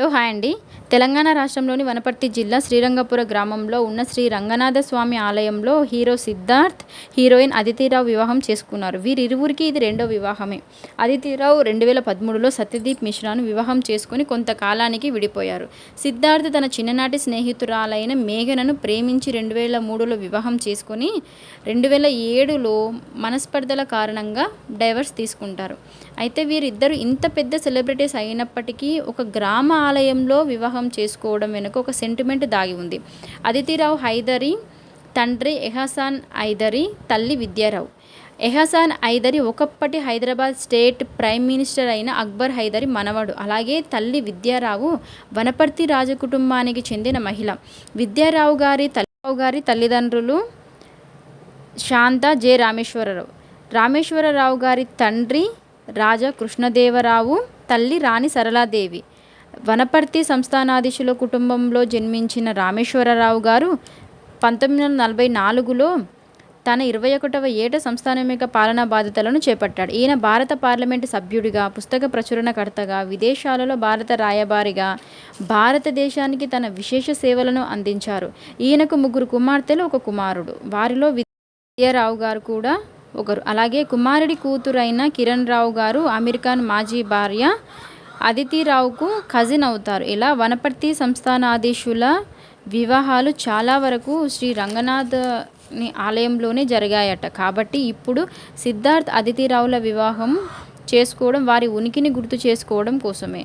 Hello hi అండి. తెలంగాణ రాష్ట్రంలోని వనపర్తి జిల్లా శ్రీరంగపుర గ్రామంలో ఉన్న శ్రీ రంగనాథ స్వామి ఆలయంలో హీరో సిద్ధార్థ్ హీరోయిన్ అదితిరావు వివాహం చేసుకున్నారు. వీరిరువురికి ఇది రెండో వివాహమే. అదితిరావు రెండు వేల పదమూడులో సత్యదీప్ మిశ్రాను వివాహం చేసుకుని కొంతకాలానికి విడిపోయారు. సిద్ధార్థ్ తన చిన్ననాటి స్నేహితురాలైన మేఘనను ప్రేమించి రెండు వేల మూడులో వివాహం చేసుకొని రెండు వేల ఏడులో మనస్పర్ధల కారణంగా డైవర్స్ తీసుకుంటారు. అయితే వీరిద్దరు ఇంత పెద్ద సెలబ్రిటీస్ అయినప్పటికీ ఒక గ్రామ ఆలయంలో వివాహం చేసుకోవడం వెనుక ఒక సెంటిమెంట్ దాగి ఉంది. అదితిరావు హైదరి తండ్రి ఎహసాన్ హైదరి తల్లి విద్యారావు. ఎహసాన్ హైదరి ఒకప్పటి హైదరాబాద్ స్టేట్ ప్రైమ్ మినిస్టర్ అయిన అక్బర్ హైదరి మనవడు. అలాగే తల్లి విద్యారావు వనపర్తి రాజ కుటుంబానికి చెందిన మహిళ. విద్యారావు గారి తల్లిరావు గారి తల్లిదండ్రులు శాంత జె. రామేశ్వరరావు. రామేశ్వరరావు గారి తండ్రి రాజా కృష్ణదేవరావు తల్లి రాణి సరళాదేవి. వనపర్తి సంస్థానాధీశుల కుటుంబంలో జన్మించిన రామేశ్వరరావు గారు పంతొమ్మిది వందల నలభై నాలుగులో తన ఇరవై ఒకటవ ఏట సంస్థానం యొక్క పాలనా బాధ్యతలను చేపట్టాడు. ఈయన భారత పార్లమెంటు సభ్యుడిగా పుస్తక ప్రచురణకర్తగా విదేశాలలో భారత రాయబారిగా భారతదేశానికి తన విశేష సేవలను అందించారు. ఈయనకు ముగ్గురు కుమార్తెలు ఒక కుమారుడు. వారిలో విద్యారావు గారు కూడా ఒకరు. అలాగే కుమారుడి కూతురైన కిరణ్ రావు గారు అమెరికన్ మాజీ భార్య అదితిరావుకు కజిన్ అవుతారు. ఇలా వనపర్తి సంస్థానాధీశుల వివాహాలు చాలా వరకు శ్రీ రంగనాథని ఆలయంలోనే జరిగాయట. కాబట్టి ఇప్పుడు సిద్ధార్థ్ అదితిరావుల వివాహం చేసుకోవడం వారి ఉనికిని గుర్తు చేసుకోవడం కోసమే.